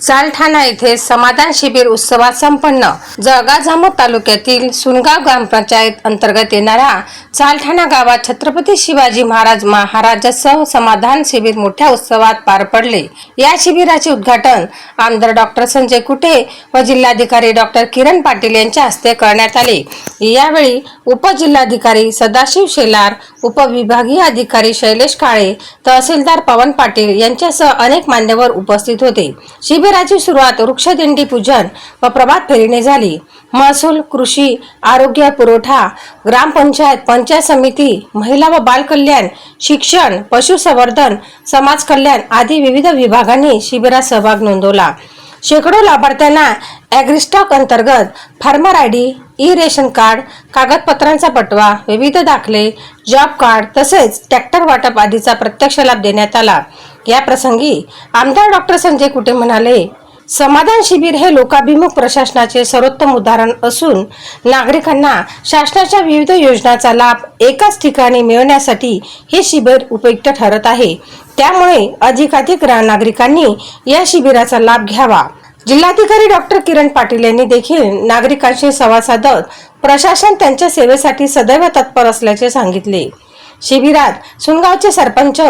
चालठाणा येथे समाधान शिबिर उत्सवात संपन्न. जळगाव जामोद तालुक्यातील सुनगाव ग्रामपंचायत अंतर्गत येणाऱ्या चालठाणा गावात छत्रपती शिवाजी महाराज महाराजोत्सव समाधान शिबिर मोठ्या उत्सवात पार पडले. या शिबिराचे उद्घाटन आमदार डॉक्टर संजय कुटे व जिल्हाधिकारी डॉक्टर किरण पाटील यांच्या हस्ते करण्यात आले. यावेळी उपजिल्हाधिकारी सदाशिव शेलार उपविभागीय अधिकारी शैलेश काळे तहसीलदार पवन पाटील यांच्यासह अनेक मान्यवर उपस्थित होते. शिबिराची सुरुवात वृक्षदिंडी पूजन व प्रभात फेरीने झाली. महसूल कृषी आरोग्य पुरवठा ग्रामपंचायत पंचायत समिती महिला व बालकल्याण शिक्षण पशुसंवर्धन समाज कल्याण आदी विविध विभागांनी शिबिरात सहभाग नोंदवला. शेकडो लाभार्थ्यांना ॲग्रिस्टॉक अंतर्गत farmer I D e ration card कागदपत्रांचा पटवा विविध दाखले जॉब कार्ड तसेच ट्रॅक्टर वाटप आदीचा प्रत्यक्ष लाभ देण्यात आला. या प्रसंगी आमदार डॉक्टर संजय कुटे म्हणाले समाधान शिबिर हे लोकाभिमुख प्रशासनाचे सर्वोत्तम उदाहरण असून नागरिकांना शासनाच्या विविध योजनांचा लाभ एकाच ठिकाणी मिळवण्यासाठी हे शिबिर उपयुक्त ठरत आहे. त्यामुळे अधिकाधिक नागरिकांनी या शिबिराचा लाभ घ्यावा. जिल्हाधिकारी डॉक्टर किरण पाटील यांनी देखील नागरिकांशी संवाद साधत प्रशासन त्यांच्या सेवेसाठी सदैव तत्पर असल्याचे सांगितले. शिबिरात सुनगावचे सरपंच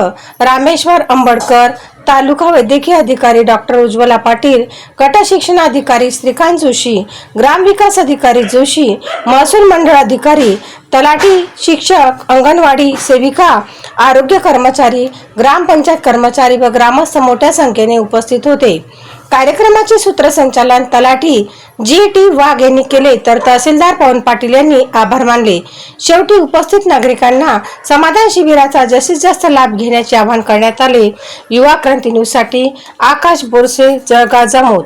रामेश्वर अंबडकर तालुका वैद्यकीय अधिकारी डॉक्टर उज्ज्वला पाटील गट शिक्षण अधिकारी श्रीकांत जोशी ग्रामविकास अधिकारी जोशी महसूल मंडळ अधिकारी तलाठी शिक्षक अंगणवाडी सेविका आरोग्य कर्मचारी ग्रामपंचायत कर्मचारी व ग्रामस्थ मोठ्या संख्येने उपस्थित होते. कार्यक्रमाचे सूत्रसंचालन तलाठी जी टी वाघ यांनी केले तर तहसीलदार पवन पाटील यांनी आभार मानले. शेवटी उपस्थित नागरिकांना समाधान शिबिराचा जास्तीत जास्त लाभ घेण्याचे आवाहन करण्यात आले. युवा क्रांती न्यूजसाठी आकाश बोरसे जळगाव जामोद.